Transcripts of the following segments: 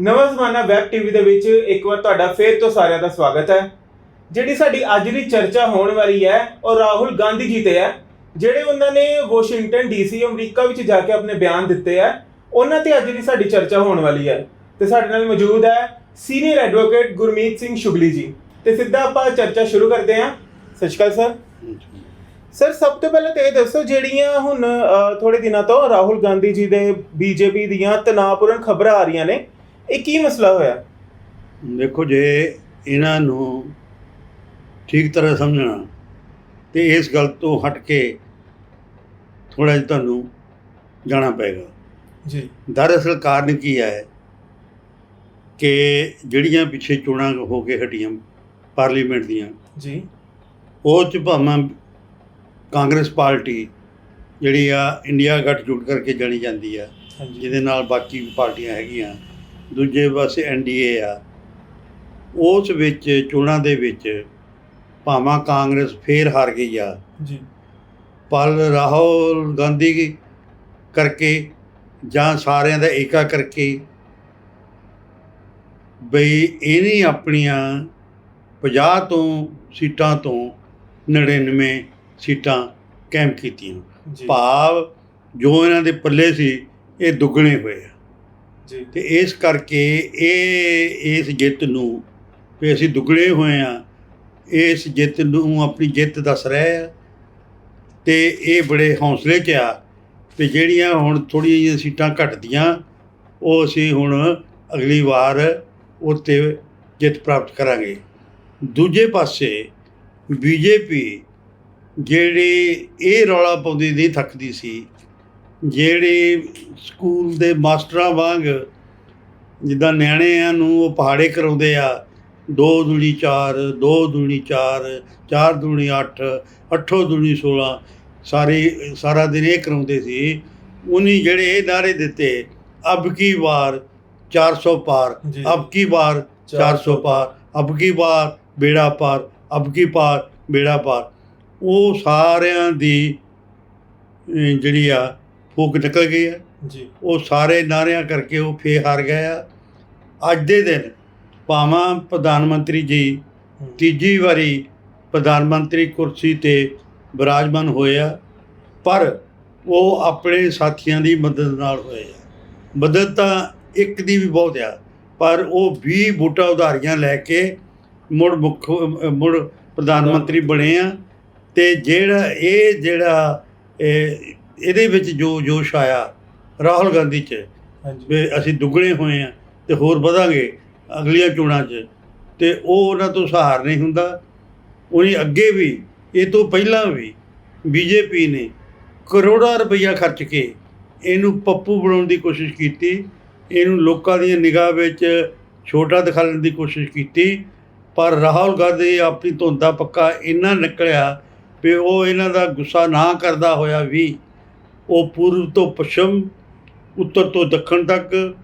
ਨਵਾਂ ਜ਼ਮਾਨਾ web TV ਦੇ ਵਿੱਚ ਇੱਕ ਵਾਰ ਤੁਹਾਡਾ ਫੇਰ ਤੋਂ ਸਾਰਿਆਂ ਦਾ ਸਵਾਗਤ ਹੈ। ਜਿਹੜੀ ਸਾਡੀ ਅੱਜ ਦੀ ਚਰਚਾ ਹੋਣ ਵਾਲੀ ਹੈ ਉਹ ਰਾਹੁਲ ਗਾਂਧੀ ਜੀ ਤੇ ਹੈ। ਜਿਹੜੇ ਉਹਨਾਂ ਨੇ ਵਾਸ਼ਿੰਗਟਨ ਡੀਸੀ ਅਮਰੀਕਾ ਵਿੱਚ ਜਾ ਕੇ ਆਪਣੇ ਬਿਆਨ ਦਿੱਤੇ ਹੈ ਉਹਨਾਂ ਤੇ ਅੱਜ ਦੀ ਸਾਡੀ ਚਰਚਾ ਹੋਣ ਵਾਲੀ ਹੈ। ਤੇ ਸਾਡੇ ਨਾਲ ਮੌਜੂਦ ਹੈ ਸੀਨੀਅਰ ਐਡਵੋਕੇਟ ਗੁਰਮੀਤ ਸਿੰਘ ਸ਼ੁਗਲੀ ਜੀ। ਤੇ ਸਿੱਧਾ ਆਪਾਂ ਚਰਚਾ ਸ਼ੁਰੂ ਕਰਦੇ ਹਾਂ। ਸਤਿ ਸ਼੍ਰੀ ਅਕਾਲ ਸਰ। ਸਰ ਸਭ ਤੋਂ ਪਹਿਲਾਂ ਤੇ ਇਹ ਦੱਸੋ ਜਿਹੜੀਆਂ ਹੁਣ ਅ, ਥੋੜੇ ਦਿਨਾਂ ਤੋਂ ਰਾਹੁਲ ਗਾਂਧੀ ਜੀ ਦੇ ਬੀਜੇਪੀ ਦੀਆਂ ਤਣਾਅਪੂਰਨ ਖਬਰਾਂ ਆ ਰਹੀਆਂ ਨੇ ਇਹ ਕੀ ਮਸਲਾ ਹੋਇਆ? ਦੇਖੋ ਜੇ ਇਹਨਾਂ ਨੂੰ ਠੀਕ ਤਰ੍ਹਾਂ ਸਮਝਣਾ ਤੇ ਇਸ ਗੱਲ ਤੋਂ ਹਟ ਕੇ ਥੋੜਾ ਜਿਹਾ ਤੁਹਾਨੂੰ ਜਾਣਾ ਪਏਗਾ। ਜੀ। ਦਰਅਸਲ ਕਾਰਨ ਕੀ ਹੈ ਕਿ ਜਿਹੜੀਆਂ ਪਿੱਛੇ ਚੋਣਾਂ ਹੋ ਕੇ ਹਟੀਆਂ ਪਾਰਲੀਮੈਂਟ ਦੀਆਂ ਜੀ। ਉਹ ਚ ਭਾਵੇਂ ਕਾਂਗਰਸ ਪਾਰਟੀ ਜਿਹੜੀ ਆ ਇੰਡੀਆ ਗੱਠਜੋੜ ਕਰਕੇ ਜਾਣੀ ਜਾਂਦੀ ਆ ਜਿਹਦੇ ਨਾਲ ਬਾਕੀ ਪਾਰਟੀਆਂ ਹੈਗੀਆਂ ਦੂਜੇ ਪਾਸੇ ਐਨਡੀਏ ਆ। ਉਸ ਵਿੱਚ ਚੋਣਾਂ ਦੇ ਵਿੱਚ ਭਾਵੇਂ ਕਾਂਗਰਸ ਫੇਰ ਹਾਰ ਗਈ ਆ। ਜੀ। ਪਰ ਰਾਹੁਲ ਗਾਂਧੀ ਕਰਕੇ ਜਾਂ ਸਾਰਿਆਂ ਦਾ ਏਕਾ ਕਰਕੇ ਬਈ ਇਹਨੇ ਆਪਣੀਆਂ 50 ਤੋਂ ਸੀਟਾਂ ਤੋਂ 99 ਸੀਟਾਂ ਕੈਂਪ ਕੀਤੀਆਂ। ਭਾਵ ਜੋ ਇਹਨਾਂ ਦੇ ਪੱਲੇ ਸੀ ਇਹ ਦੁੱਗਣੇ ਹੋਏ ਆ। ਤੇ ਇਸ ਕਰਕੇ ਇਹ, ਇਸ ਜਿੱਤ ਨੂੰ ਵੀ ਅਸੀਂ ਦੁੱਗਣੇ ਹੋਏ ਆ ਇਸ ਜਿੱਤ ਨੂੰ ਆਪਣੀ ਜਿੱਤ ਦੱਸ ਰਹੇ ਆ। ਤੇ ਇਹ ਬੜੇ ਹੌਸਲੇ 'ਚ ਆ ਤੇ ਜਿਹੜੀਆਂ ਹੁਣ ਥੋੜ੍ਹੀਆਂ ਜਿਹੀਆਂ ਸੀਟਾਂ ਘਟਦੀਆਂ, ਉਹ ਅਸੀਂ ਹੁਣ ਅਗਲੀ ਵਾਰ ਉੱਤੇ ਜਿੱਤ ਪ੍ਰਾਪਤ ਕਰਾਂਗੇ। ਦੂਜੇ ਪਾਸੇ ਬੀਜੇਪੀ ਜਿਹੜੀ ਇਹ ਰੌਲਾ ਪਾਉਂਦੀ ਨਹੀਂ ਥੱਕਦੀ ਸੀ ਜਿਹੜੇ ਸਕੂਲ ਦੇ ਮਾਸਟਰਾਂ ਵਾਂਗ ਜਿੱਦਾਂ ਨਿਆਣਿਆਂ ਨੂੰ ਉਹ ਪਹਾੜੇ ਕਰਾਉਂਦੇ ਆ 2 ਦੂਣੀ 4 2 ਦੂਣੀ 4 4 ਦੂਣੀ 8 8 ਦੂਣੀ 16 ਸਾਰੇ ਸਾਰਾ ਦਿਨ ਇਹ ਕਰਾਉਂਦੇ ਸੀ ਉਨੀ ਜਿਹੜੇ ਇਹ ਨਾਰੇ ਦਿੱਤੇ ਅਬ ਕੀ ਵਾਰ 400 ਪਾਰ। ਅਬ ਕੀ ਵਾਰ 400 ਪਾਰ ਅਬ ਕੀ ਵਾਰ ਬੇੜਾ ਪਾਰ ਅਬ ਕੀ ਪਾਰ ਬੇੜਾ ਪਾਰ ਉਹ ਸਾਰਿਆਂ ਦੀ ਜਿਹੜੀ ਆ ਫੂਕ ਨਿਕਲ ਗਈ ਆ ਜੀ। ਉਹ ਸਾਰੇ ਨਾਰਿਆਂ ਕਰਕੇ ਉਹ ਫੇਰ ਹਾਰ ਗਏ ਆ। ਅੱਜ ਦੇ ਦਿਨ ਭਾਵਾਂ ਪ੍ਰਧਾਨ ਮੰਤਰੀ ਜੀ ਤੀਜੀ ਵਾਰੀ ਪ੍ਰਧਾਨ ਮੰਤਰੀ ਕੁਰਸੀ ਤੇ ਵਿਰਾਜਮਾਨ ਹੋਏ ਆ ਪਰ ਉਹ ਆਪਣੇ ਸਾਥੀਆਂ ਦੀ ਮਦਦ ਨਾਲ ਹੋਏ ਆ। ਮਦਦ ਤਾਂ ਇੱਕ ਦੀ ਵੀ ਬਹੁਤ ਆ ਪਰ ਉਹ 20 ਵੋਟਾਂ ਉਧਾਰੀਆਂ ਲੈ ਕੇ ਮੁੜ ਮੁੱਖ ਮੁੜ ਪ੍ਰਧਾਨ ਮੰਤਰੀ ਬਣੇ ਆ। ਤੇ ਜਿਹੜਾ ਇਹ ਜਿਹੜਾ ਇਹ- ਇਹਦੇ ਵਿੱਚ ਜੋ ਜੋਸ਼ ਆਇਆ ਰਾਹੁਲ ਗਾਂਧੀ 'ਚ ਹਾਂਜੀ। ਵੀ ਅਸੀਂ ਦੁੱਗਣੇ ਹੋਏ ਆ ਤੇ ਹੋਰ ਵਧਾਂਗੇ ਅਗਲੀਆਂ ਚੋਣਾਂ 'ਚ ਤੇ ਉਹ ਉਹਨਾਂ ਤੋਂ ਸਹਾਰ ਨਹੀਂ ਹੁੰਦਾ। ਉਹਨੇ ਅੱਗੇ ਵੀ ਇਹ ਤੋਂ ਪਹਿਲਾਂ ਵੀ ਬੀਜੇਪੀ ਨੇ ਕਰੋੜਾਂ ਰੁਪਈਆ ਖਰਚ ਕੇ ਇਹਨੂੰ ਪੱਪੂ ਬਣਾਉਣ ਦੀ ਕੋਸ਼ਿਸ਼ ਕੀਤੀ ਇਹਨੂੰ ਲੋਕਾਂ ਦੀਆਂ ਨਿਗਾਹ ਵਿੱਚ ਛੋਟਾ ਦਿਖਾਉਣ ਦੀ ਕੋਸ਼ਿਸ਼ ਕੀਤੀ ਪਰ ਰਾਹੁਲ ਗਾਂਧੀ ਆਪਣੀ ਧੁੰਦ ਪੱਕਾ ਇੰਨਾ ਨਿਕਲਿਆ ਵੀ ਉਹ ਇਹਨਾਂ ਦਾ ਗੁੱਸਾ ਨਾ ਕਰਦਾ ਹੋਇਆ ਵੀ ਉਹ ਪੂਰਬ ਤੋਂ ਪੱਛਮ ਉੱਤਰ ਤੋਂ ਦੱਖਣ ਤੱਕ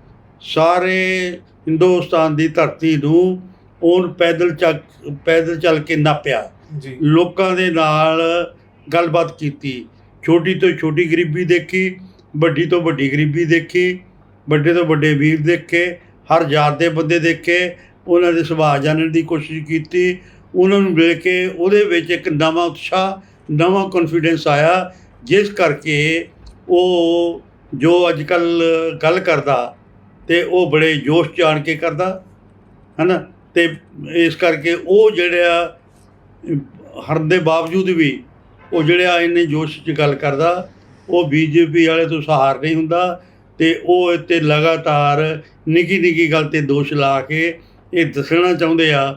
ਸਾਰੇ ਹਿੰਦੁਸਤਾਨ ਦੀ ਧਰਤੀ ਨੂੰ ਉਹਨ ਪੈਦਲ ਚੱਲ ਪੈਦਲ ਚੱਲ ਕੇ ਨਾਪਿਆ। ਜੀ। ਲੋਕਾਂ ਦੇ ਨਾਲ ਗੱਲਬਾਤ ਕੀਤੀ। ਛੋਟੀ ਤੋਂ ਛੋਟੀ ਗਰੀਬੀ ਦੇਖੀ ਵੱਡੀ ਤੋਂ ਵੱਡੀ ਗਰੀਬੀ ਦੇਖੀ ਵੱਡੇ ਤੋਂ ਵੱਡੇ ਵੀਰ ਦੇਖੇ ਹਰ ਜਾਤ ਦੇ ਬੰਦੇ ਦੇਖੇ ਉਹਨਾਂ ਦੇ ਸੁਭਾਅ ਜਾਣਨ ਦੀ ਕੋਸ਼ਿਸ਼ ਕੀਤੀ। ਉਹਨਾਂ ਨੂੰ ਮਿਲ ਕੇ ਉਹਦੇ ਵਿੱਚ ਇੱਕ ਨਵਾਂ ਉਤਸ਼ਾਹ ਨਵਾਂ ਕੌਨਫੀਡੈਂਸ ਆਇਆ ਜਿਸ ਕਰਕੇ ਉਹ ਜੋ ਅੱਜ ਕੱਲ ਗੱਲ ਕਰਦਾ ਤੇ ਉਹ ਬੜੇ ਜੋਸ਼ ਚ ਆਣ ਕੇ ਕਰਦਾ, ਹਨਾ? ਤੇ ਇਸ ਕਰਕੇ ਉਹ ਜਿਹੜਾ ਹਰਨ ਦੇ ਬਾਵਜੂਦ ਵੀ ਉਹ ਜਿਹੜਾ ਇੰਨੇ ਜੋਸ਼ 'ਚ ਗੱਲ ਕਰਦਾ, ਉਹ ਬੀਜੇਪੀ ਵਾਲੇ ਤੋਂ ਸਹਾਰ ਨਹੀਂ ਹੁੰਦਾ ਤੇ ਉਹ ਇੱਥੇ ਲਗਾਤਾਰ ਨਿੱਕੀ ਨਿੱਕੀ ਗੱਲ ਤੇ ਦੋਸ਼ ਲਾ ਕੇ ਇਹ ਦੱਸਣਾ ਚਾਹੁੰਦੇ ਆ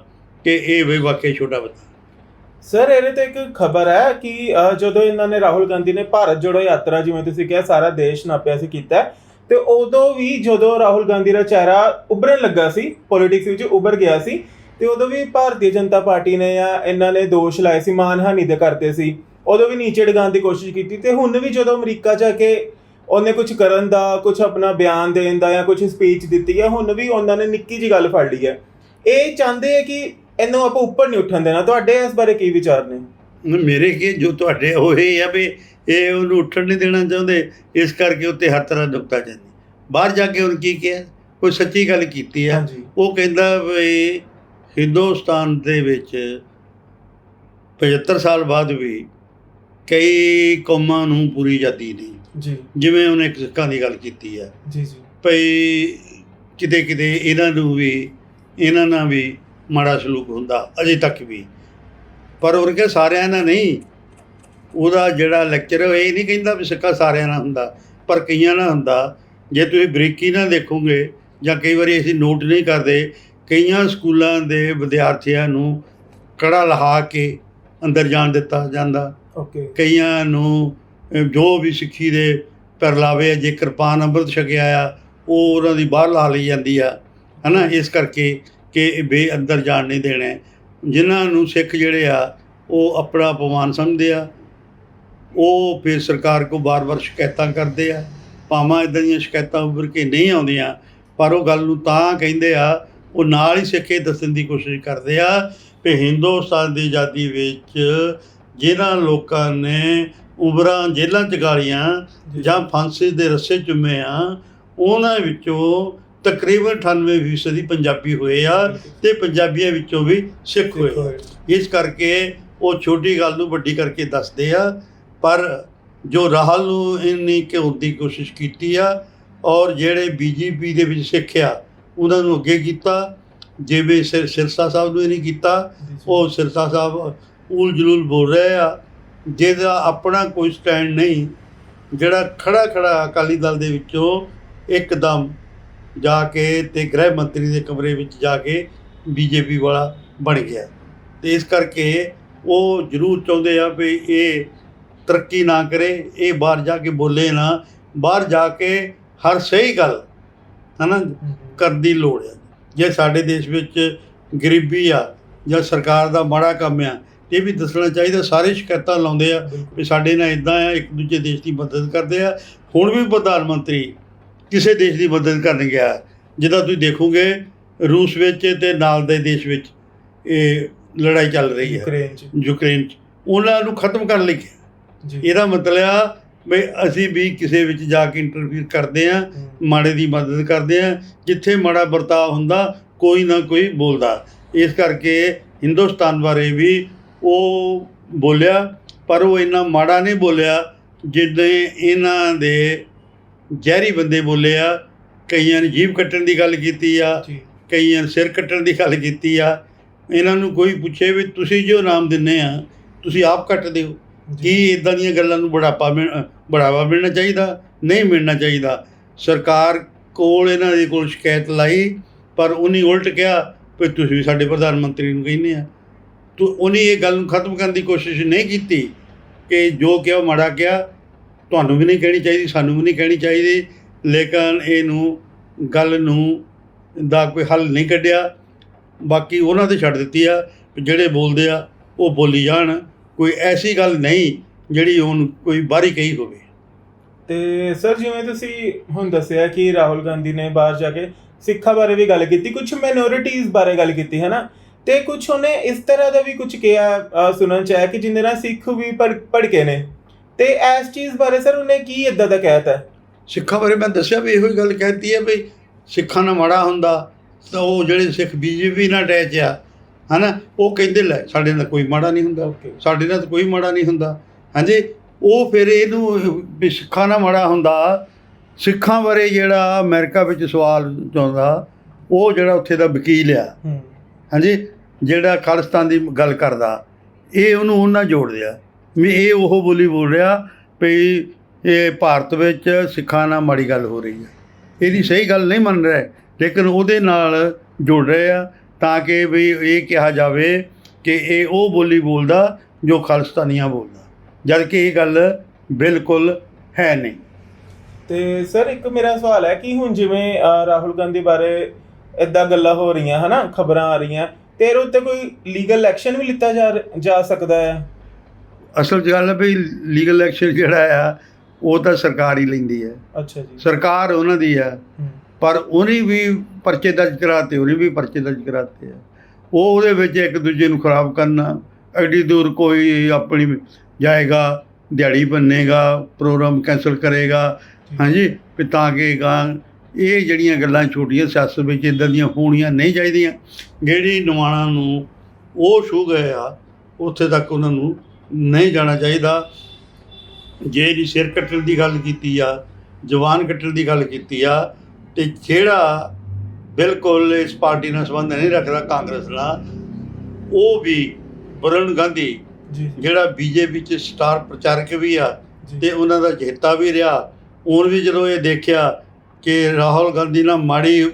ਕਿ ਇਹ ਵੀ ਵਾਕਈ ਛੋਟਾ ਬੱਚਾ ਸਰ ਇਹਦੇ ਤੇ ਇੱਕ ਖਬਰ ਹੈ ਕਿ ਅ, ਜਦੋਂ ਇਹਨਾਂ ਨੇ ਰਾਹੁਲ ਗਾਂਧੀ ਨੇ ਭਾਰਤ ਜੋੜੋ ਯਾਤਰਾ ਜਿਵੇਂ ਤੁਸੀਂ ਕਿਹਾ ਸਾਰਾ ਦੇਸ਼ ਨਾਪਿਆ ਸੀ ਕੀਤਾ ਹੈ, ਤੇ ਉਦੋਂ ਵੀ ਜਦੋਂ ਰਾਹੁਲ ਗਾਂਧੀ ਦਾ ਚਿਹਰਾ ਉਭਰਨ ਲੱਗਾ ਸੀ ਪੋਲਿਟਿਕਸ ਵਿੱਚ ਉਭਰ ਗਿਆ ਸੀ ਤੇ ਉਦੋਂ ਵੀ ਭਾਰਤੀ ਜਨਤਾ ਪਾਰਟੀ ਨੇ ਜਾਂ ਇਹਨਾਂ ਨੇ ਦੋਸ਼ ਲਾਏ ਸੀ ਮਾਨਹਾਨੀ ਦੇ ਕਰਤੇ ਸੀ ਉਦੋਂ ਵੀ ਨੀਚੇ ਡਗਾਉਣ ਦੀ ਕੋਸ਼ਿਸ਼ ਕੀਤੀ ਤੇ ਹੁਣ ਵੀ ਜਦੋਂ ਅਮਰੀਕਾ ਜਾ ਕੇ ਉਹਨੇ ਕੁਝ ਕਰਨ ਦਾ ਕੁਝ ਆਪਣਾ ਬਿਆਨ ਦੇਣ ਦਾ ਜਾਂ ਕੁਝ ਸਪੀਚ ਦਿੱਤੀ ਹੈ ਹੁਣ ਵੀ ਉਹਨਾਂ ਨੇ ਨਿੱਕੀ ਜੀ ਗੱਲ ਫੜ ਲਈ ਹੈ। ਇਹ ਚਾਹੁੰਦੇ ਹੈ ਕਿ ਇਹਨੂੰ ਆਪਾਂ ਉੱਪਰ ਨਹੀਂ ਉੱਠਣ ਦੇਣਾ। ਤੁਹਾਡੇ ਇਸ ਬਾਰੇ ਕੀ ਵਿਚਾਰ ਨੇ? ਮੇਰੇ ਕੀ ਜੋ ਤੁਹਾਡੇ ਇਹ ਆ ਵੀ ਇਹ ਉਹਨੂੰ ਉੱਠਣ ਨਹੀਂ ਦੇਣਾ ਚਾਹੁੰਦੇ। ਇਸ ਕਰਕੇ ਉੱਤੇ ਹਰ ਤਰ੍ਹਾਂ ਨੁਕਤਾ ਜਾਂਦੀ ਬਾਹਰ ਜਾ ਕੇ ਉਹਨੇ ਕੀ ਕਿਹਾ? ਕੋਈ ਸੱਚੀ ਗੱਲ ਕੀਤੀ ਹਾਂਜੀ। ਉਹ ਕਹਿੰਦਾ ਵੀ ਹਿੰਦੁਸਤਾਨ ਦੇ ਵਿੱਚ 75 ਸਾਲ ਬਾਅਦ ਵੀ ਕਈ ਕੌਮਾਂ ਨੂੰ ਪੂਰੀ ਆਜ਼ਾਦੀ ਨਹੀਂ। ਜੀ। ਜਿਵੇਂ ਉਹਨੇ ਸਿੱਖਾਂ ਦੀ ਗੱਲ ਕੀਤੀ ਹੈ ਜੀ ਜੀ। ਭਈ ਕਿਤੇ ਕਿਤੇ ਇਹਨਾਂ ਨੂੰ ਵੀ ਇਹਨਾਂ ਨਾਲ ਵੀ ਮਾੜਾ ਸਲੂਕ ਹੁੰਦਾ ਅਜੇ ਤੱਕ ਵੀ। ਪਰ ਉਹ ਕਿ ਸਾਰਿਆਂ ਨਾਲ ਨਹੀਂ। ਉਹਦਾ ਜਿਹੜਾ ਲੈਕਚਰ ਇਹ ਨਹੀਂ ਕਹਿੰਦਾ ਵੀ ਸਿੱਕਾ ਸਾਰਿਆਂ ਨਾਲ ਹੁੰਦਾ ਪਰ ਕਈਆਂ ਨਾਲ ਹੁੰਦਾ। ਜੇ ਤੁਸੀਂ ਬਰੀਕੀ ਨਾਲ ਦੇਖੋਗੇ ਜਾਂ ਕਈ ਵਾਰੀ ਅਸੀਂ ਨੋਟ ਨਹੀਂ ਕਰਦੇ ਕਈਆਂ ਸਕੂਲਾਂ ਦੇ ਵਿਦਿਆਰਥੀਆਂ ਨੂੰ ਕੜਾ ਲਹਾ ਕੇ ਅੰਦਰ ਜਾਣ ਦਿੱਤਾ ਜਾਂਦਾ। ਓਕੇ ਕਈਆਂ ਨੂੰ ਜੋ ਵੀ ਸਿੱਖੀ ਦੇ ਆ ਜੇ ਕਿਰਪਾਨ ਅੰਮ੍ਰਿਤ ਛਕਿਆ ਆ ਉਹ ਉਹਨਾਂ ਦੀ ਬਾਹਰ ਲਾ ਲਈ ਜਾਂਦੀ ਆ। ਹਨਾ? ਇਸ ਕਰਕੇ ਕਿ ਇਹ ਬੇ ਅੰਦਰ ਜਾਣ ਨਹੀਂ ਦੇਣੇ। ਜਿਨ੍ਹਾਂ ਨੂੰ ਸਿੱਖ ਜਿਹੜੇ ਆ, ਉਹ ਆਪਣਾ ਅਪਮਾਨ ਸਮਝਦੇ ਆ। ਉਹ ਫਿਰ ਸਰਕਾਰ ਕੋ ਬਾਰ-ਬਾਰ ਸ਼ਿਕਾਇਤਾਂ ਕਰਦੇ ਆ। ਭਾਵਾਂ ਇਦਾਂ ਦੀਆਂ ਸ਼ਿਕਾਇਤਾਂ ਉੱਭਰ ਕੇ ਨਹੀਂ ਆਉਂਦੀਆਂ। ਪਰ ਉਹ ਗੱਲ ਨੂੰ ਤਾਂ ਕਹਿੰਦੇ ਆ, ਉਹ ਨਾਲ ਹੀ ਸਿੱਖੇ ਦੱਸਣ ਦੀ ਕੋਸ਼ਿਸ਼ ਕਰਦੇ ਆ ਕਿ ਹਿੰਦੁਸਤਾਨ ਦੀ ਆਜ਼ਾਦੀ ਵਿੱਚ ਜਿਨ੍ਹਾਂ ਲੋਕਾਂ ਨੇ ਉਮਰਾਂ ਜੇਲ੍ਹਾਂ ਚ ਗਾਲੀਆਂ ਜਾਂ ਫਾਂਸੀ ਦੇ ਰੱਸੇ ਚੁੰਮੇ ਆ, ਉਹਨਾਂ ਵਿੱਚੋਂ ਤਕਰੀਬਨ 98% ਦੀ ਪੰਜਾਬੀ ਹੋਏ ਆ ਤੇ ਪੰਜਾਬੀਆਂ ਵਿੱਚੋਂ ਵੀ ਸਿੱਖ ਹੋਏ ਆ। ਇਸ ਕਰਕੇ ਉਹ ਛੋਟੀ ਗੱਲ ਨੂੰ ਵੱਡੀ ਕਰਕੇ ਦੱਸਦੇ ਆ, ਪਰ ਜੋ ਰਾਹੁਲ ਨੂੰ ਇੰਨੀ ਘਿਉਣ ਦੀ ਕੋਸ਼ਿਸ਼ ਕੀਤੀ ਆ ਔਰ ਜਿਹੜੇ ਬੀਜੇਪੀ ਦੇ ਵਿੱਚ ਸਿੱਖਿਆ ਉਹਨਾਂ ਨੂੰ ਅੱਗੇ ਕੀਤਾ ਜਿਵੇਂ ਸਿਰ, ਸਿਰਸਾ ਸਾਹਿਬ ਨੂੰ ਇਹ ਨਹੀਂ ਕੀਤਾ, ਉਹ ਸਿਰਸਾ ਸਾਹਿਬ ਊਲ ਜਲੂਲ ਬੋਲ ਰਹੇ ਆ, ਜਿਹਦਾ ਆਪਣਾ ਕੋਈ ਸਟੈਂਡ ਨਹੀਂ, ਜਿਹੜਾ ਖੜਾ ਖੜਾ ਅਕਾਲੀ ਦਲ ਦੇ ਵਿੱਚੋਂ ਇੱਕਦਮ ਜਾ ਕੇ ਤੇ ਗ੍ਰਹਿ ਮੰਤਰੀ ਦੇ ਕਮਰੇ ਵਿੱਚ ਜਾ ਕੇ ਬੀਜੇਪੀ ਵਾਲਾ ਬਣ ਗਿਆ। ਤੇ ਇਸ ਕਰਕੇ ਉਹ ਜ਼ਰੂਰ ਚਾਹੁੰਦੇ ਆ ਵੀ ਇਹ ਤਰੱਕੀ ਨਾ ਕਰੇ ਇਹ ਬਾਹਰ ਜਾ ਕੇ ਬੋਲੇ ਨਾ ਬਾਹਰ ਜਾ ਕੇ ਹਰ ਸਹੀ ਗੱਲ ਹਨਾ ਕਰਨ ਦੀ ਲੋੜ ਹੈ ਜੇ ਸਾਡੇ ਦੇਸ਼ ਵਿੱਚ ਗਰੀਬੀ ਆ ਜਾਂ ਸਰਕਾਰ ਦਾ ਮਾੜਾ ਕੰਮ ਆ ਇਹ ਵੀ ਦੱਸਣਾ ਚਾਹੀਦਾ ਸਾਰੇ ਸ਼ਿਕਾਇਤਾਂ ਲਾਉਂਦੇ ਆ ਵੀ ਸਾਡੇ ਨਾਲ ਇਦਾਂ ਆ ਇੱਕ ਦੂਜੇ ਦੇਸ਼ ਦੀ ਮਦਦ ਕਰਦੇ ਆ। ਹੁਣ ਵੀ ਪ੍ਰਧਾਨ ਮੰਤਰੀ ਕਿਸੇ ਦੇਸ਼ ਦੀ ਮਦਦ ਕਰਨ ਗਿਆ। ਜਿੱਦਾਂ ਤੁਸੀਂ ਦੇਖੋਗੇ ਰੂਸ ਵਿੱਚ ਤੇ ਨਾਲ ਦੇ ਦੇਸ਼ ਵਿੱਚ ਇਹ ਲੜਾਈ ਚੱਲ ਰਹੀ ਹੈ। ਯੂਕਰੇਨ ਚ। ਯੂਕਰੇਨ 'ਚ। ਉਹਨਾਂ ਨੂੰ ਖਤਮ ਕਰਨ ਲਈ। ਜੀ। ਇਹਦਾ ਮਤਲਬ ਆ ਵੀ ਅਸੀਂ ਵੀ ਕਿਸੇ ਵਿੱਚ ਜਾ ਕੇ ਇੰਟਰਫੀਅਰ ਕਰਦੇ ਆ ਮਾੜੇ ਦੀ ਮਦਦ ਕਰਦੇ ਆ ਜਿੱਥੇ ਮਾੜਾ ਵਰਤਾਅ ਹੁੰਦਾ ਕੋਈ ਨਾ ਕੋਈ ਬੋਲਦਾ। ਇਸ ਕਰਕੇ ਹਿੰਦੁਸਤਾਨ ਬਾਰੇ ਵੀ ਉਹ ਬੋਲਿਆ ਪਰ ਉਹ ਇੰਨਾ ਮਾੜਾ ਨਹੀਂ ਬੋਲਿਆ ਜਿੱਦਾਂ ਇਹਨਾਂ ਦੇ ਜ਼ਹਿਰੀ ਬੰਦੇ ਬੋਲੇ ਆ ਕਈਆਂ ਨੇ ਜੀਭ ਕੱਟਣ ਦੀ ਗੱਲ ਕੀਤੀ ਆ ਕਈਆਂ ਨੇ ਸਿਰ ਕੱਟਣ ਦੀ ਗੱਲ ਕੀਤੀ ਆ। ਇਹਨਾਂ ਨੂੰ ਕੋਈ ਪੁੱਛੇ ਵੀ ਤੁਸੀਂ ਜੋ ਨਾਮ ਦਿੰਨੇ ਆ ਤੁਸੀਂ ਆਪ ਕੱਟਦੇ ਹੋ ਕੀ ਇਦਾਂ ਦੀਆਂ ਗੱਲਾਂ ਨੂੰ ਬੜਾਪਾ ਬੜਾਵਾ ਮਿਲਣਾ ਚਾਹੀਦਾ? ਨਹੀਂ ਮਿਲਣਾ ਚਾਹੀਦਾ। ਸਰਕਾਰ ਕੋਲ ਇਹਨਾਂ ਦੇ ਕੋਲ ਸ਼ਿਕਾਇਤ ਲਾਈ ਪਰ ਉਹਨੇ ਉਲਟ ਕਿਹਾ ਵੀ ਤੁਸੀਂ ਵੀ ਸਾਡੇ ਪ੍ਰਧਾਨ ਮੰਤਰੀ ਨੂੰ ਕਹਿੰਦੇ ਆ। ਤੋ ਉਹਨੇ ਇਹ ਗੱਲ ਨੂੰ ਖਤਮ ਕਰਨ ਦੀ ਕੋਸ਼ਿਸ਼ ਨਹੀਂ ਕੀਤੀ ਕਿ ਜੋ ਕਿਹਾ ਮਾੜਾ ਕਿਹਾ। ਤੁਹਾਨੂੰ ਵੀ ਨਹੀਂ ਕਹਿਣੀ ਚਾਹੀਦੀ, ਸਾਨੂੰ ਵੀ ਨਹੀਂ ਕਹਿਣੀ ਚਾਹੀਦੀ, ਲੇਕਿਨ ਇਹਨੂੰ ਗੱਲ ਨੂੰ ਦਾ ਕੋਈ ਹੱਲ ਨਹੀਂ ਕੱਢਿਆ। ਬਾਕੀ ਉਹਨਾਂ ਤੇ ਛੱਡ ਦਿੱਤੀ ਆ, ਜਿਹੜੇ ਬੋਲਦੇ ਆ, ਉਹ ਬੋਲੀ ਜਾਣ। ਕੋਈ ਐਸੀ ਗੱਲ ਨਹੀਂ ਜਿਹੜੀ ਹੁਣ ਕੋਈ ਬਾਹਰੀ ਕਹੀ ਹੋਵੇ। ਤੇ ਸਰ, ਜਿਵੇਂ ਤੁਸੀਂ ਹੁਣ ਦੱਸਿਆ ਕਿ ਰਾਹੁਲ ਗਾਂਧੀ ਨੇ ਬਾਹਰ ਜਾ ਕੇ ਸਿੱਖਾਂ ਬਾਰੇ ਵੀ ਗੱਲ ਕੀਤੀ ਕੁਝ ਮਿਨੋਰਿਟੀਜ਼ ਬਾਰੇ ਗੱਲ ਕੀਤੀ ਹੈ ਨਾ ਤੇ ਕੁਝ ਉਹਨੇ ਇਸ ਤਰ੍ਹਾਂ ਦਾ ਵੀ ਕੁਝ ਕਿਹਾ ਸੁਣਨ ਚ ਆਇਆ ਕਿ ਜਿੰਨੇ ਨਾਲ ਸਿੱਖ ਵੀ ਪੜ ਕੇ ਨੇ। ਤੇ ਇਸ ਚੀਜ਼ ਬਾਰੇ ਸਰ ਉਹਨੇ ਕੀ ਇਦਾਂ ਦਾ ਕਹਿਤਾ? ਸਿੱਖਾਂ ਬਾਰੇ ਮੈਂ ਦੱਸਿਆ ਵੀ ਇਹੋ ਹੀ ਗੱਲ ਕਹਿਤੀ ਹੈ ਵੀ ਸਿੱਖਾਂ ਨਾਲ ਮਾੜਾ ਹੁੰਦਾ ਤਾਂ ਉਹ ਜਿਹੜੇ ਸਿੱਖ ਬੀਜੇਪੀ ਨਾਲ ਅਟੈਚ ਆ ਹਨਾ ਉਹ ਕਹਿੰਦੇ ਲੈ ਸਾਡੇ ਨਾਲ ਕੋਈ ਮਾੜਾ ਨਹੀਂ ਹੁੰਦਾ ਸਾਡੇ ਨਾਲ ਕੋਈ ਮਾੜਾ ਨਹੀਂ ਹੁੰਦਾ। ਹਾਂਜੀ ਉਹ ਫਿਰ ਇਹਨੂੰ ਵੀ ਸਿੱਖਾਂ ਨਾਲ ਮਾੜਾ ਹੁੰਦਾ ਸਿੱਖਾਂ ਬਾਰੇ ਜਿਹੜਾ ਅਮਰੀਕਾ ਵਿੱਚ ਸਵਾਲ ਚਾਹੁੰਦਾ ਉਹ ਜਿਹੜਾ ਉੱਥੇ ਦਾ ਵਕੀਲ ਆ ਹਾਂਜੀ ਜਿਹੜਾ ਖਾਲਿਸਤਾਨ ਦੀ ਗੱਲ ਕਰਦਾ ਇਹ ਉਹਨੂੰ ਉਹਨਾਂ ਜੋੜ ਦਿਆ। ਵੀ ਇਹ ਉਹ ਬੋਲੀ ਬੋਲ ਰਿਹਾ ਵੀ ਇਹ ਭਾਰਤ ਵਿੱਚ ਸਿੱਖਾਂ ਨਾਲ ਮਾੜੀ ਗੱਲ ਹੋ ਰਹੀ ਹੈ। ਇਹਦੀ ਸਹੀ ਗੱਲ ਨਹੀਂ ਮੰਨ ਰਿਹਾ, ਲੇਕਿਨ ਉਹਦੇ ਨਾਲ ਜੁੜ ਰਹੇ ਆ ਤਾਂ ਕਿ ਵੀ ਇਹ ਕਿਹਾ ਜਾਵੇ ਕਿ ਇਹ ਉਹ ਬੋਲੀ ਬੋਲਦਾ ਜੋ ਖਾਲਿਸਤਾਨੀਆਂ ਬੋਲਦਾ। ਜਦ ਕਿ ਇਹ ਗੱਲ ਬਿਲਕੁਲ ਹੈ ਨਹੀਂ। ਤੇ ਸਰ, ਇੱਕ ਮੇਰਾ ਸਵਾਲ ਹੈ ਕਿ ਹੁਣ ਜਿਵੇਂ ਰਾਹੁਲ ਗਾਂਧੀ ਬਾਰੇ ਇਦਾਂ ਗੱਲਾਂ ਹੋ ਰਹੀਆਂ, ਹਨਾ, ਖਬਰਾਂ ਆ ਰਹੀਆਂ, ਤੇ ਇਹਦੇ ਉੱਤੇ ਕੋਈ ਲੀਗਲ ਐਕਸ਼ਨ ਵੀ ਲਿੱਤਾ ਜਾ ਜਾ ਸਕਦਾ ਹੈ? ਅਸਲ ਗੱਲ ਹੈ ਵੀ ਲੀਗਲ ਐਕਸ਼ਨ ਜਿਹੜਾ ਆ ਉਹ ਤਾਂ ਸਰਕਾਰ ਹੀ ਲੈਂਦੀ ਹੈ ਅੱਛਾ ਜੀ। ਸਰਕਾਰ ਉਹਨਾਂ ਦੀ ਹੈ। ਪਰ ਉਹਨੇ ਵੀ ਪਰਚੇ ਦਰਜ ਕਰਾਤੇ ਉਹਨੇ ਵੀ ਪਰਚੇ ਦਰਜ ਕਰਾਤੇ ਆ। ਉਹ ਉਹਦੇ ਵਿੱਚ ਇੱਕ ਦੂਜੇ ਨੂੰ ਖਰਾਬ ਕਰਨਾ ਐਡੀ ਦੂਰ ਕੋਈ ਆਪਣੀ ਜਾਏਗਾ ਦਿਹਾੜੀ ਬੰਨੇਗਾ ਪ੍ਰੋਗਰਾਮ ਕੈਂਸਲ ਕਰੇਗਾ ਹਾਂਜੀ ਵੀ ਤਾਂ ਕਿ ਇਹ ਜਿਹੜੀਆਂ ਗੱਲਾਂ ਛੋਟੀਆਂ ਸਿਆਸਤ ਵਿੱਚ ਇਦਾਂ ਦੀਆਂ ਹੋਣੀਆਂ ਨਹੀਂ ਚਾਹੀਦੀਆਂ ਜਿਹੜੀ ਨਿਮਾਣਾ ਨੂੰ ਉਹ ਛੂ ਗਏ ਆ ਉੱਥੇ ਤੱਕ ਉਹਨਾਂ ਨੂੰ ਨਹੀਂ ਜਾਣਾ ਚਾਹੀਦਾ। ਜੇ ਦੀ ਸਿਰ ਕੱਟਣ ਦੀ ਗੱਲ ਕੀਤੀ ਆ ਜਵਾਨ ਕੱਟਣ ਦੀ ਗੱਲ ਕੀਤੀ ਆ ਤੇ ਜਿਹੜਾ ਬਿਲਕੁਲ ਇਸ ਪਾਰਟੀ ਨਾਲ ਸੰਬੰਧ ਨਹੀਂ ਰੱਖਦਾ ਕਾਂਗਰਸ ਨਾਲ ਉਹ ਵੀ ਵਰੁਣ ਗਾਂਧੀ ਜੀ। ਜਿਹੜਾ ਬੀਜੇਪੀ ਚ ਸਟਾਰ ਪ੍ਰਚਾਰਕ ਵੀ ਆ ਜੀ। ਤੇ ਉਹਨਾਂ ਦਾ ਚੇਤਾ ਵੀ ਰਿਹਾ। ਹੁਣ ਵੀ ਜਦੋਂ ਇਹ ਦੇਖਿਆ ਕਿ ਰਾਹੁਲ ਗਾਂਧੀ ਨਾਲ ਮਾੜੀ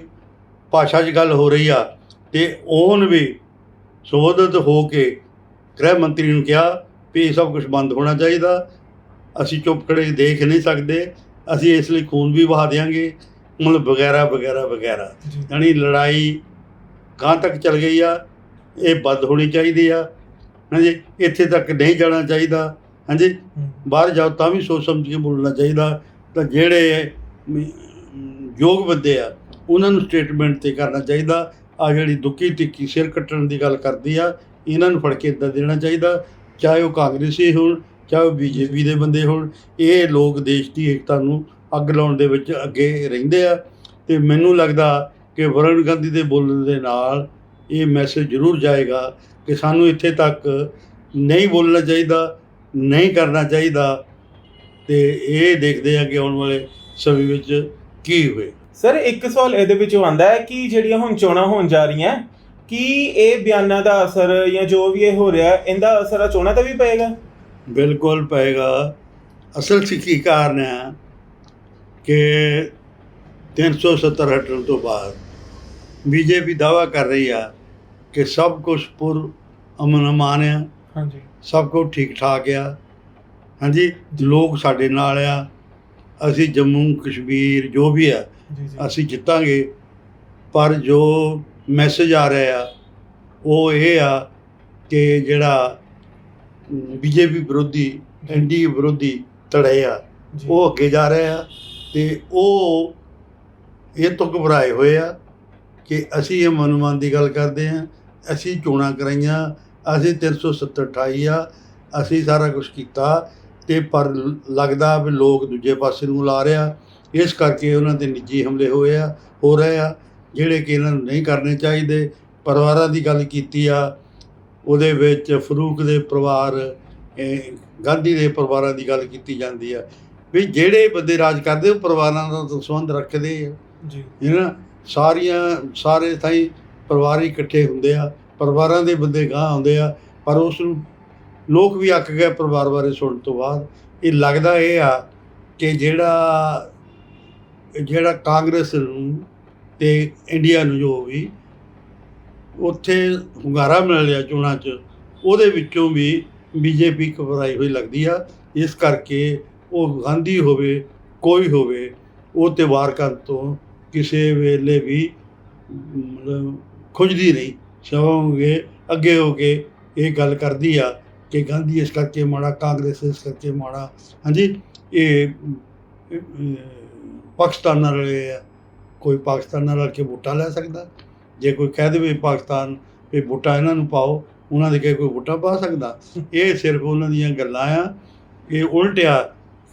ਭਾਸ਼ਾ 'ਚ ਗੱਲ ਹੋ ਰਹੀ ਆ ਤੇ ਉਹਨ ਵੀ ਸੰਬੋਧਿਤ ਹੋ ਕੇ ਗ੍ਰਹਿ ਮੰਤਰੀ ਨੂੰ ਕਿਹਾ ਵੀ ਇਹ ਸਭ ਕੁਝ ਬੰਦ ਹੋਣਾ ਚਾਹੀਦਾ। ਅਸੀਂ ਚੁੱਪ ਖੜੇ ਦੇਖ ਨਹੀਂ ਸਕਦੇ। ਅਸੀਂ ਇਸ ਲਈ ਖੂਨ ਵੀ ਵਹਾ ਦਿਆਂਗੇ। ਮਤਲਬ ਵਗੈਰਾ ਵਗੈਰਾ ਵਗੈਰਾ। ਯਾਨੀ ਲੜਾਈ ਗਾਂ ਤੱਕ ਚਲ ਗਈ ਆ? ਇਹ ਬੰਦ ਹੋਣੀ ਚਾਹੀਦੀ ਆ। ਹਾਂਜੀ ਇੱਥੇ ਤੱਕ ਨਹੀਂ ਜਾਣਾ ਚਾਹੀਦਾ। ਹਾਂਜੀ ਬਾਹਰ ਜਾਓ ਤਾਂ ਵੀ ਸੋਚ ਸਮਝ ਕੇ ਬੋਲਣਾ ਚਾਹੀਦਾ। ਤਾਂ ਜਿਹੜੇ ਯੋਗ ਬੰਦੇ ਆ ਉਹਨਾਂ ਨੂੰ ਸਟੇਟਮੈਂਟ ਤੇ ਕਰਨਾ ਚਾਹੀਦਾ। ਆ ਜਿਹੜੀ ਦੁੱਕੀ ਤਿੱਕੀ ਸਿਰ ਕੱਟਣ ਦੀ ਗੱਲ ਕਰਦੀ ਆ ਇਹਨਾਂ ਨੂੰ ਫੜ ਕੇ ਇੱਦਾਂ ਦੇਣਾ ਚਾਹੀਦਾ। ਚਾਹੇ ਉਹ ਕਾਂਗਰਸੀ ਹੋਣ, ਚਾਹੇ ਉਹ ਬੀਜੇਪੀ ਦੇ ਬੰਦੇ ਹੋਣ, ਇਹ ਲੋਕ ਦੇਸ਼ ਦੀ ਏਕਤਾ ਨੂੰ ਅੱਗ ਲਾਉਣ ਦੇ ਵਿੱਚ ਅੱਗੇ ਰਹਿੰਦੇ ਆ। ਤੇ ਮੈਨੂੰ ਲੱਗਦਾ ਕਿ ਵਰੁਣ ਗਾਂਧੀ ਦੇ ਬੋਲਣ ਦੇ ਨਾਲ ਇਹ ਮੈਸੇਜ ਜ਼ਰੂਰ ਜਾਏਗਾ ਕਿ ਸਾਨੂੰ ਇੱਥੇ ਤੱਕ ਨਹੀਂ ਬੋਲਣਾ ਚਾਹੀਦਾ, ਨਹੀਂ ਕਰਨਾ ਚਾਹੀਦਾ। ਤੇ ਇਹ ਦੇਖਦੇ ਆ ਕਿ ਆਉਣ ਵਾਲੇ ਸਮੇਂ ਵਿੱਚ ਕੀ ਹੋਏ ਸਰ ਇੱਕ ਸਵਾਲ ਇਹਦੇ ਵਿੱਚੋਂ ਆਂਦਾ ਹੈ ਕਿ ਜਿਹੜੀਆਂ ਹੁਣ ਚੋਣਾਂ ਹੋਣ ਜਾ ਰਹੀਆਂ ਕੀ ਇਹ ਬਿਆਨਾਂ ਦਾ ਅਸਰ ਜਾਂ ਜੋ ਵੀ ਇਹ ਹੋ ਰਿਹਾ ਹੈ, ਇਹਦਾ ਅਸਰ ਆ ਚੋਣਾਂ ਤੇ ਵੀ ਪਏਗਾ? ਬਿਲਕੁਲ ਪਏਗਾ। ਅਸਲ 'ਚ ਕੀ ਕਾਰਨ ਹੈ ਕਿ 370 ਹਟਣ ਤੋਂ ਬਾਅਦ ਬੀਜੇਪੀ ਦਾਵਾ ਕਰ ਰਹੀ ਆ ਕਿ ਸਭ ਕੁਝ ਪੁਰ ਅਮਨ ਅਮਾਨ ਆ। ਹਾਂਜੀ। ਸਭ ਕੁਝ ਠੀਕ ਠਾਕ ਆ। ਹਾਂਜੀ ਲੋਕ ਸਾਡੇ ਨਾਲ ਆ। ਅਸੀਂ ਜੰਮੂ ਕਸ਼ਮੀਰ ਜੋ ਵੀ ਆ ਅਸੀਂ ਜਿੱਤਾਂਗੇ। ਪਰ ਜੋ ਮੈਸੇਜ ਆ ਰਿਹਾ ਆ ਉਹ ਇਹ ਆ ਕਿ ਜਿਹੜਾ ਬੀਜੇਪੀ ਵਿਰੋਧੀ ਐਨਡੀਏ ਵਿਰੋਧੀ ਧੜੇ ਆ। ਉਹ ਅੱਗੇ ਜਾ ਰਹੇ ਆ ਤੇ ਉਹ ਇਹ ਤੋਂ ਘਬਰਾਏ ਹੋਏ ਆ ਕਿ ਅਸੀਂ ਇਹ ਮਨੁਮਾਨ ਦੀ ਗੱਲ ਕਰਦੇ ਆ ਅਸੀਂ ਚੋਣਾਂ ਕਰਾਈਆਂ ਅਸੀਂ 370 28 ਆ ਅਸੀਂ ਸਾਰਾ ਕੁਝ ਕੀਤਾ ਤੇ ਪਰ ਲੱਗਦਾ ਵੀ ਲੋਕ ਦੂਜੇ ਪਾਸੇ ਨੂੰ ਲਾ ਰਿਹਾ ਇਸ ਕਰਕੇ ਉਹਨਾਂ ਤੇ ਨਿੱਜੀ ਹਮਲੇ ਹੋਏ ਆ ਹੋ ਰਹੇ ਆ ਜਿਹੜੇ ਕਿ ਇਹਨਾਂ ਨੂੰ ਨਹੀਂ ਕਰਨੇ ਚਾਹੀਦੇ ਪਰਿਵਾਰਾਂ ਦੀ ਗੱਲ ਕੀਤੀ ਆ ਉਹਦੇ ਵਿੱਚ ਫਰੂਕ ਦੇ ਪਰਿਵਾਰ ਗਾਂਧੀ ਦੇ ਪਰਿਵਾਰਾਂ ਦੀ ਗੱਲ ਕੀਤੀ ਜਾਂਦੀ ਆ ਵੀ ਜਿਹੜੇ ਬੰਦੇ ਰਾਜ ਕਰਦੇ ਉਹ ਪਰਿਵਾਰਾਂ ਨਾਲ ਸੰਬੰਧ ਰੱਖਦੇ ਆ। ਜੀ। ਇਹ ਨਾ? ਸਾਰੀਆਂ ਸਾਰੇ ਥਾਈ ਪਰਿਵਾਰ ਇਕੱਠੇ ਹੁੰਦੇ ਆ ਪਰਿਵਾਰਾਂ ਦੇ ਬੰਦੇ ਗਾਂ ਆਉਂਦੇ ਆ ਪਰ ਉਸ ਨੂੰ ਲੋਕ ਵੀ ਅੱਕ ਗਏ ਪਰਿਵਾਰ ਬਾਰੇ ਸੁਣਨ ਤੋਂ ਬਾਅਦ। ਇਹ ਲੱਗਦਾ ਇਹ ਆ ਕਿ ਜਿਹੜਾ ਜਿਹੜਾ ਕਾਂਗਰਸ ਨੂੰ ਤੇ ਇੰਡੀਆ ਨੂੰ ਜੋ ਵੀ ਉੱਥੇ ਹੁੰਗਾਰਾ ਮਿਲ ਰਿਹਾ ਚੋਣਾਂ 'ਚ, ਉਹਦੇ ਵਿੱਚੋਂ ਵੀ ਬੀਜੇਪੀ ਘਬਰਾਈ ਹੋਈ ਲੱਗਦੀ ਆ। ਇਸ ਕਰਕੇ ਉਹ ਗਾਂਧੀ ਹੋਵੇ, ਕੋਈ ਹੋਵੇ, ਉਹ ਤੇ ਵਾਰ ਕਰਨ ਤੋਂ ਕਿਸੇ ਵੇਲੇ ਵੀ ਮਤਲਬ ਖੁੱਜਦੀ ਨਹੀਂ। ਸਗੋਂ ਅੱਗੇ ਹੋ ਕੇ ਇਹ ਗੱਲ ਕਰਦੀ ਆ ਕਿ ਗਾਂਧੀ ਇਸ ਕਰਕੇ ਮਾੜਾ, ਕਾਂਗਰਸ ਇਸ ਕਰਕੇ ਮਾੜਾ। ਹਾਂਜੀ, ਇਹ ਪਾਕਿਸਤਾਨ ਨਾਲ ਰਲੇ ਆ। ਕੋਈ ਪਾਕਿਸਤਾਨ ਨਾਲ ਰਲ ਕੇ ਵੋਟਾਂ ਲੈ ਸਕਦਾ ਜੇ ਕੋਈ ਕਹਿ ਦੇਵੇ ਪਾਕਿਸਤਾਨ ਵੀ ਵੋਟਾਂ ਇਹਨਾਂ ਨੂੰ ਪਾਓ, ਉਹਨਾਂ ਦੇ ਕੇ ਕੋਈ ਵੋਟਾਂ ਪਾ ਸਕਦਾ? ਇਹ ਸਿਰਫ ਉਹਨਾਂ ਦੀਆਂ ਗੱਲਾਂ ਆ। ਇਹ ਉਲਟਿਆ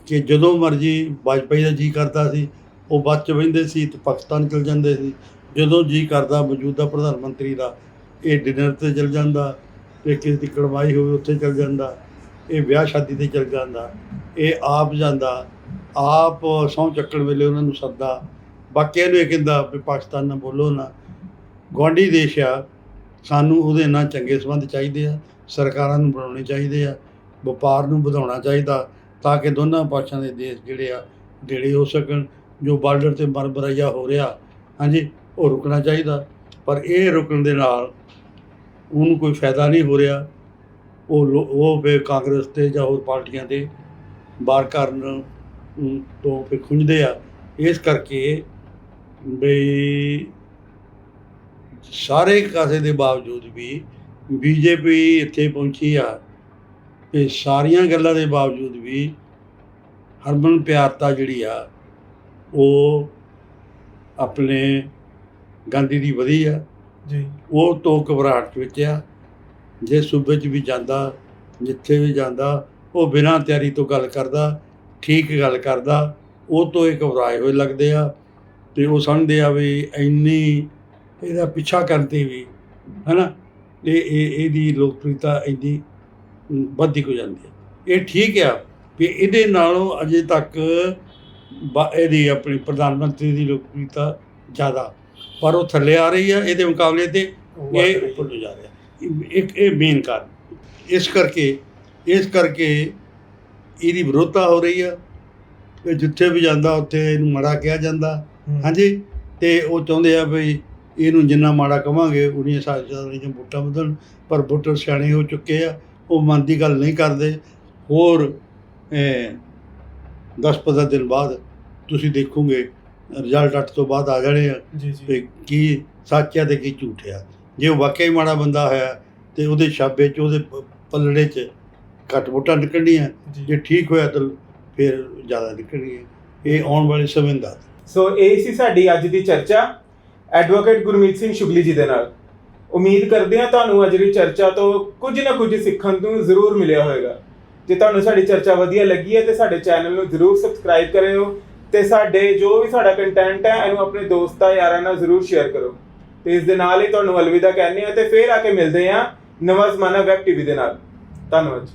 ਕਿ ਜਦੋਂ ਮਰਜ਼ੀ ਵਾਜਪਾਈ ਦਾ ਜੀ ਕਰਦਾ ਸੀ, ਉਹ ਬੱਚ ਚ ਬਹਿੰਦੇ ਸੀ ਤੇ ਪਾਕਿਸਤਾਨ ਚਲ ਜਾਂਦੇ ਸੀ। ਜਦੋਂ ਜੀ ਕਰਦਾ ਮੌਜੂਦਾ ਪ੍ਰਧਾਨ ਮੰਤਰੀ ਦਾ, ਇਹ ਡਿਨਰ ਤੇ ਚਲ ਜਾਂਦਾ, ਤੇ ਕਿਸੇ ਦੀ ਕੜਵਾਈ ਹੋਵੇ ਉੱਥੇ ਚਲ ਜਾਂਦਾ, ਇਹ ਵਿਆਹ ਸ਼ਾਦੀ ਤੇ ਚਲ ਜਾਂਦਾ, ਇਹ ਆਪ ਜਾਂਦਾ, ਆਪ ਸਹੁੰ ਚੱਕਣ ਵੇਲੇ ਉਹਨਾਂ ਨੂੰ ਸੱਦਾ ਬਾਕੀਆਂ ਨੂੰ ਇਹ ਕਹਿੰਦਾ ਵੀ ਪਾਕਿਸਤਾਨ ਨਾਲ ਬੋਲੋ ਨਾ। ਗੁਆਂਢੀ ਦੇਸ਼ ਆ। ਸਾਨੂੰ ਉਹਦੇ ਨਾਲ ਚੰਗੇ ਸੰਬੰਧ ਚਾਹੀਦੇ ਆ। ਸਰਕਾਰਾਂ ਨੂੰ ਬਣਾਉਣੇ ਚਾਹੀਦੇ ਆ। ਵਪਾਰ ਨੂੰ ਵਧਾਉਣਾ ਚਾਹੀਦਾ ਤਾਂ ਕਿ ਦੋਨਾਂ ਪਾਸਿਆਂ ਦੇ ਦੇਸ਼ ਜਿਹੜੇ ਆ ਜਿਹੜੇ ਹੋ ਸਕਣ। ਜੋ ਬਾਰਡਰ ਤੇ ਮਰਬਰਾਇਆ ਹੋ ਰਿਹਾ, ਹਾਂਜੀ, ਉਹ ਰੁਕਣਾ ਚਾਹੀਦਾ। ਪਰ ਇਹ ਰੁਕਣ ਦੇ ਨਾਲ ਉਹਨੂੰ ਕੋਈ ਫਾਇਦਾ ਨਹੀਂ ਹੋ ਰਿਹਾ। ਉਹ ਲੋ- ਉਹ ਫਿਰ ਕਾਂਗਰਸ ਤੇ ਜਾਂ ਹੋਰ ਪਾਰਟੀਆਂ ਦੇ ਬਾਹਰ ਕਰਨ ਤੋਂ ਫਿਰ ਖੁੰਝਦੇ ਆ। ਇਸ ਕਰਕੇ ਬਈ ਸਾਰੇ ਕਾਸੇ ਦੇ ਬਾਵਜੂਦ ਵੀ ਬੀਜੇਪੀ ਇੱਥੇ ਪਹੁੰਚੀ ਆ ਇਹ ਸਾਰੀਆਂ ਗੱਲਾਂ ਦੇ ਬਾਵਜੂਦ ਵੀ ਹਰਮਨ ਪਿਆਰਤਾ ਜਿਹੜੀ ਆ ਉਹ ਆਪਣੇ ਗਾਂਧੀ ਦੀ ਵਧੀ ਆ। ਜੀ। ਉਹ ਤੋਂ ਘਬਰਾਹਟ ਵਿੱਚ ਆ। ਜੇ ਸੂਬੇ 'ਚ ਵੀ ਜਾਂਦਾ ਜਿੱਥੇ ਵੀ ਜਾਂਦਾ ਉਹ ਬਿਨਾਂ ਤਿਆਰੀ ਤੋਂ ਗੱਲ ਕਰਦਾ ਠੀਕ ਗੱਲ ਕਰਦਾ ਉਹ ਤੋਂ ਇਹ ਘਬਰਾਏ ਹੋਏ ਲੱਗਦੇ ਆ। ਤੇ ਉਹ ਸਮਝਦੇ ਆ ਵੀ ਇੰਨੀ ਇਹਦਾ ਪਿੱਛਾ ਕਰਦੇ ਵੀ ਹਨਾ? ਇਹ ਇਹ ਇਹਦੀ ਲੋਕਪ੍ਰਿਯਤਾ ਇੰਨੀ ਵੱਧਦੀ ਹੋ ਜਾਂਦੀ ਹੈ। ਇਹ ਠੀਕ ਆ ਵੀ ਇਹਦੇ ਨਾਲੋਂ ਅਜੇ ਤੱਕ ਇਹਦੀ ਆਪਣੀ ਪ੍ਰਧਾਨ ਮੰਤਰੀ ਦੀ ਲੋਕਪ੍ਰਿਯਤਾ ਜ਼ਿਆਦਾ ਪਰ ਉਹ ਥੱਲੇ ਆ ਰਹੀ ਆ ਇਹਦੇ ਮੁਕਾਬਲੇ ਤੇ ਇਹ ਉੱਪਰ ਨੂੰ ਜਾ ਰਿਹਾ। ਇੱਕ ਇਹ ਮੇਨ ਕਾਰਨ। ਇਸ ਕਰਕੇ ਇਸ ਕਰਕੇ ਇਹਦੀ ਵਿਰੋਧਤਾ ਹੋ ਰਹੀ ਆ। ਕਿ ਜਿੱਥੇ ਵੀ ਜਾਂਦਾ ਉੱਥੇ ਇਹਨੂੰ ਮਾੜਾ ਕਿਹਾ ਜਾਂਦਾ। ਹਾਂਜੀ? ਤੇ ਉਹ ਚਾਹੁੰਦੇ ਆ ਵੀ ਇਹਨੂੰ ਜਿੰਨਾ ਮਾੜਾ ਕਵਾਂਗੇ ਉਨੀਆਂ ਸਾਰੀਆਂ ਜ਼ਿਆਦਾ ਵੋਟਾਂ ਵਧਣ ਪਰ ਵੋਟਰ ਸਿਆਣੇ ਹੋ ਚੁੱਕੇ ਆ ਉਹ ਮਨ ਦੀ ਗੱਲ ਨਹੀਂ ਕਰਦੇ। ਹੋਰ 10-15 ਦਿਨ ਬਾਅਦ ਤੁਸੀਂ ਦੇਖੋਗੇ ਰਿਜ਼ਲਟ ਅੱਠ ਤੋਂ ਬਾਅਦ ਆ ਜਾਣੇ ਆ। ਜੀ ਜੀ। ਤੇ ਕੀ ਸੱਚ ਆ ਤੇ ਕੀ ਝੂਠ ਆ। ਜੇ ਉਹ ਵਾਕਈ ਮਾੜਾ ਬੰਦਾ ਹੋਇਆ ਤੇ ਉਹਦੇ ਛਾਬੇ 'ਚ ਉਹਦੇ ਪੱਲੜੇ 'ਚ ਘੱਟ ਵੋਟਾਂ ਨਿਕਲਣੀਆਂ। ਜੇ ਠੀਕ ਹੋਇਆ ਤਾਂ ਫਿਰ ਜ਼ਿਆਦਾ ਨਿਕਲਣਗੀਆਂ ਇਹ ਆਉਣ ਵਾਲੇ ਸਮੇਂ ਦਾ। ਸੋ ਇਹ ਸੀ ਸਾਡੀ ਅੱਜ ਦੀ ਚਰਚਾ। ਐਡਵੋਕੇਟ ਗੁਰਮੀਤ ਸਿੰਘ ਸ਼ੁਗਲੀ ਜੀ ਦੇ ਨਾਲ। ਉਮੀਦ ਕਰਦੇ ਹਾਂ ਤੁਹਾਨੂੰ ਅੱਜ ਦੀ ਚਰਚਾ ਤੋਂ ਕੁਝ ਨਾ ਕੁਝ ਸਿੱਖਣ ਨੂੰ ਜ਼ਰੂਰ ਮਿਲਿਆ ਹੋਵੇਗਾ। ਜੇ ਤੁਹਾਨੂੰ ਸਾਡੀ ਚਰਚਾ ਵਧੀਆ ਲੱਗੀ ਹੈ ਤੇ ਸਾਡੇ ਚੈਨਲ ਨੂੰ ਜ਼ਰੂਰ ਸਬਸਕ੍ਰਾਈਬ ਕਰਿਓ ਤੇ ਸਾਡੇ ਜੋ ਵੀ ਸਾਡਾ ਕੰਟੈਂਟ ਹੈ, ਇਹਨੂੰ ਆਪਣੇ ਦੋਸਤਾਂ, ਯਾਰਾਂ ਨਾਲ ਜ਼ਰੂਰ ਸ਼ੇਅਰ ਕਰੋ। ਤੇ ਇਸ ਦੇ ਨਾਲ ਹੀ ਤੁਹਾਨੂੰ ਅਲਵਿਦਾ ਕਹਿੰਦੇ ਹਾਂ ਤੇ ਫੇਰ ਆ ਕੇ ਮਿਲਦੇ ਹਾਂ ਨਵਾਂ ਜ਼ਮਾਨਾ ਵੈਬ ਟੀਵੀ ਦੇ ਨਾਲ। ਧੰਨਵਾਦ